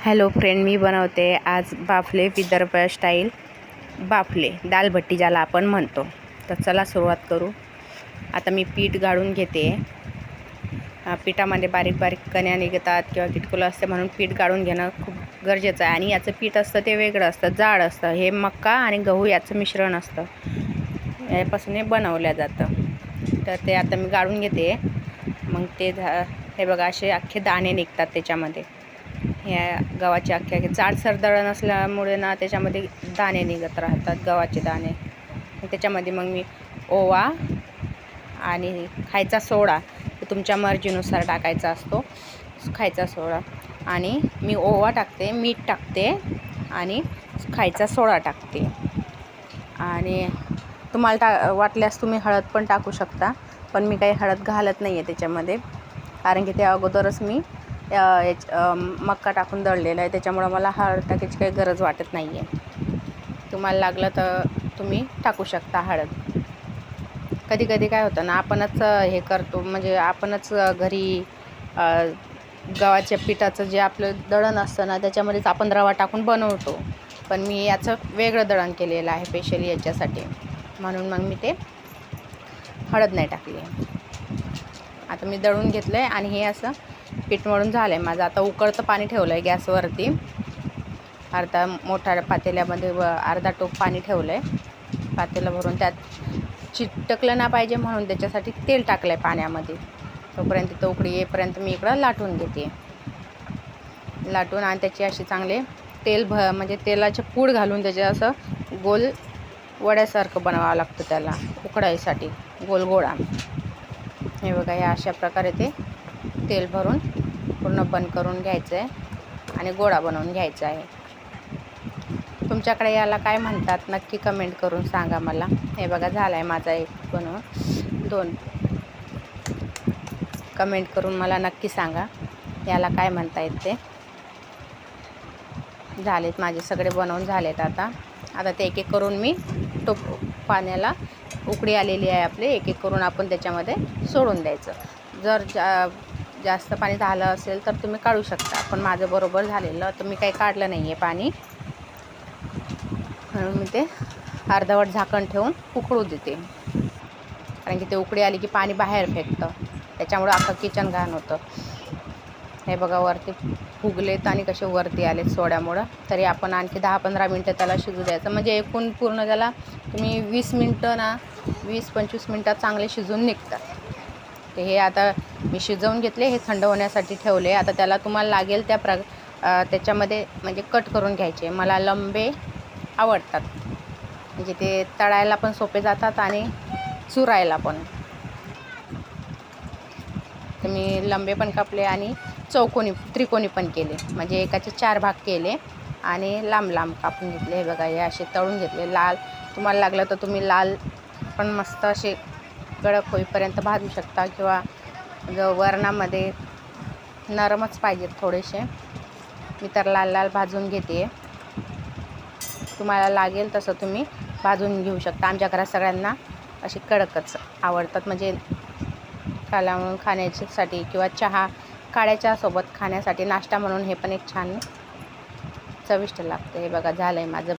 Hello friend मी बनवते आज बाफले Vidarbha style बाफले दालभट्टी ज्याला आपण म्हणतो. तर चला सुरुवात करू. आता मी पीठ गाळून घेते. पिठामध्ये बारीक बारीक कण्या निघतात किंवा किटकुलं असते म्हणून पीठ गाळून घेणं खूप गरजेचं आहे. आणि याचं पीठ असतं ते वेगळं असतं जाड असतं. हे मक्का आणि गहू याचं मिश्रण असतं. यापासून हे बनवलं जातं. तर ते आता मी गाळून घेते. मग ते झा हे बघा असे अख्खे दाणे निघतात त्याच्यामध्ये. ह्या गव्हाची अख्ख्या अख्खे सरदळ नसल्यामुळे असल्यामुळे ना त्याच्यामध्ये दाणे निघत राहतात गव्हाचे दाणे. त्याच्यामध्ये मग मी ओवा आणि खायचा सोडा तो तुमच्या मर्जीनुसार टाकायचा असतो. खायचा सोडा. आणि मी ओवा टाकते मीठ टाकते आणि खायचा सोडा टाकते. आणि तुम्हाला टा वाटल्यास तुम्ही हळद पण टाकू शकता पण मी काही हळद घालत नाही आहे त्याच्यामध्ये. कारण की ते अगोदरच मी याच मक्का टाकून दळलेला आहे. त्याच्यामुळं मला हळद टाकायची काही गरज वाटत नाही आहे तुम्हाला लागलं तर तुम्ही टाकू शकता हळद कधी कधी काय होतं ना आपणच हे करतो म्हणजे आपणच घरी गव्हाच्या पिठाचं जे आपलं दळण असतं ना त्याच्यामध्येच आपण रवा टाकून बनवतो. पण मी याचं वेगळं दळण केलेलं आहे स्पेशली याच्यासाठी. म्हणून मग मी ते हळद नाही टाकली. आता मी दळून घेतलं आहे आणि हे असं पीठ मळून झालं आहे माझं. आता उकळतं पाणी ठेवलं आहे गॅसवरती. अर्धा मोठ्या पातेल्यामध्ये व अर्धा टोप पाणी ठेवलं आहे पातेलं भरून त्यात चिटकलं ना पाहिजे म्हणून त्याच्यासाठी तेल टाकलं आहे पाण्यामध्ये. तोपर्यंत तो उकडी येईपर्यंत मी इकडं लाटून घेते. लाटून आणि त्याची अशी चांगले तेल भ म्हणजे तेलाचे पूड घालून त्याचे असं गोल वड्यासारखं बनवावं लागतं त्याला उकडायसाठी. गोल गोळा. हे बघा या अशा प्रकारे ते तेल भरून पूर्ण बंद करून घ्यायचं आहे आणि गोळा बनवून घ्यायचा आहे. तुमच्याकडे याला काय म्हणतात? नक्की कमेंट करून सांगा मला. हे बघा झाला आहे माझा एक बनवून दोन. कमेंट करून मला नक्की सांगा. याला काय म्हणता येत ते? झालेत माझे सगळे बनवून झालेत आता. आता ते एक एक करून मी टोप पाण्याला उकडी आलेली आहे आपली. एक एक करून आपण त्याच्यामध्ये सोडून द्यायचं. जर जास्त पाणी झालं असेल तर तुम्ही काढू शकता. पण माझं बरोबर झालेलं तर मी काही काढलं नाही आहे पाणी. म्हणून मी ते अर्धवट झाकण ठेवून उकळू देते. कारण की ते उकडी आली की पाणी बाहेर फेकतं. त्याच्यामुळं अख्खं किचन घाण होतं. हे बघा वरती फुगलेत आणि कसे वरती आलेत सोड्यामुळं. तरी आपण आणखी दहा पंधरा मिनटं त्याला शिजू द्यायचं. म्हणजे एकूण पूर्ण त्याला तुम्ही वीस मिनटं ना वीस पंचवीस मिनटात चांगले शिजून निघतात. ते हे आता मी शिजवून घेतले हे थंड होण्यासाठी ठेवले. आता त्याला तुम्हाला लागेल त्या प्र त्याच्यामध्ये म्हणजे कट करून घ्यायचे. मला लंबे आवडतात. म्हणजे ते तळायला पण सोपे जातात आणि चुरायला पण. तर मी लंबे पण कापले आणि चौकोनी त्रिकोणी पण केले. म्हणजे एकाचे चार भाग केले आणि लांब लांब कापून घेतले. हे बघा हे असे तळून घेतले. लाल तुम्हाला लागलं तर तुम्ही लाल पण मस्त असे कडक होईपर्यंत भाजू शकता किंवा वरणामध्ये नरमच पाहिजेत थोडेसे. मी तर लाल लाल भाजून घेते. तुम्हाला लागेल तसं तुम्ही भाजून घेऊ शकता. आमच्या घरात सगळ्यांना अशी कडकच आवडतात. म्हणजे खाला म्हणून खाण्याच्यासाठी किंवा चहा काळ्या खाण्यासाठी नाश्ता म्हणून हे पण एक छान चविष्ट लागतं. हे बघा झालं आहे माझं.